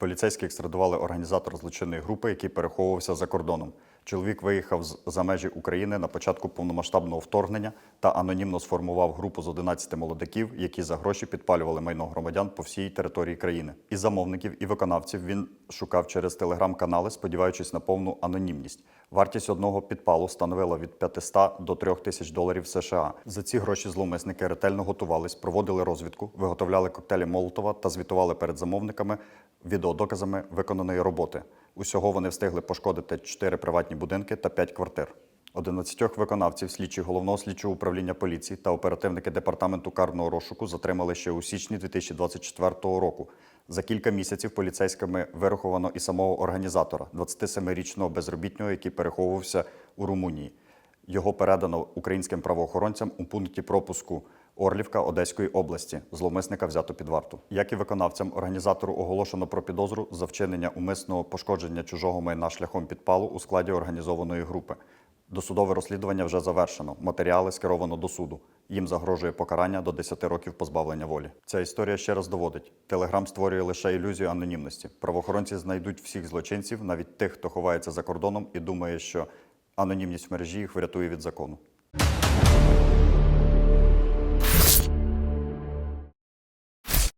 Поліцейські екстрадували організатора злочинної групи, який переховувався за кордоном. Чоловік виїхав за межі України на початку повномасштабного вторгнення та анонімно сформував групу з 11 молодиків, які за гроші підпалювали майно громадян по всій території країни. І замовників, і виконавців він шукав через телеграм-канали, сподіваючись на повну анонімність. Вартість одного підпалу становила від 500 до 3 тисяч доларів США. За ці гроші зловмисники ретельно готувались, проводили розвідку, виготовляли коктейлі Молотова та звітували перед замовниками відеодоказами виконаної роботи. Усього вони встигли пошкодити 4 приватні будинки та 5 квартир. 11 виконавців слідчі головного слідчого управління поліції та оперативники департаменту карного розшуку затримали ще у січні 2024 року. За кілька місяців поліцейськими вираховано і самого організатора, 27-річного безробітнього, який переховувався у Румунії. Його передано українським правоохоронцям у пункті пропуску Орлівка Одеської області. Зловмисника взято під варту. Як і виконавцям, організатору оголошено про підозру за вчинення умисного пошкодження чужого майна шляхом підпалу у складі організованої групи. Досудове розслідування вже завершено. Матеріали скеровано до суду. Їм загрожує покарання до 10 років позбавлення волі. Ця історія ще раз доводить: Телеграм створює лише ілюзію анонімності. Правоохоронці знайдуть всіх злочинців, навіть тих, хто ховається за кордоном, і думає, що анонімність в мережі їх врятує від закону.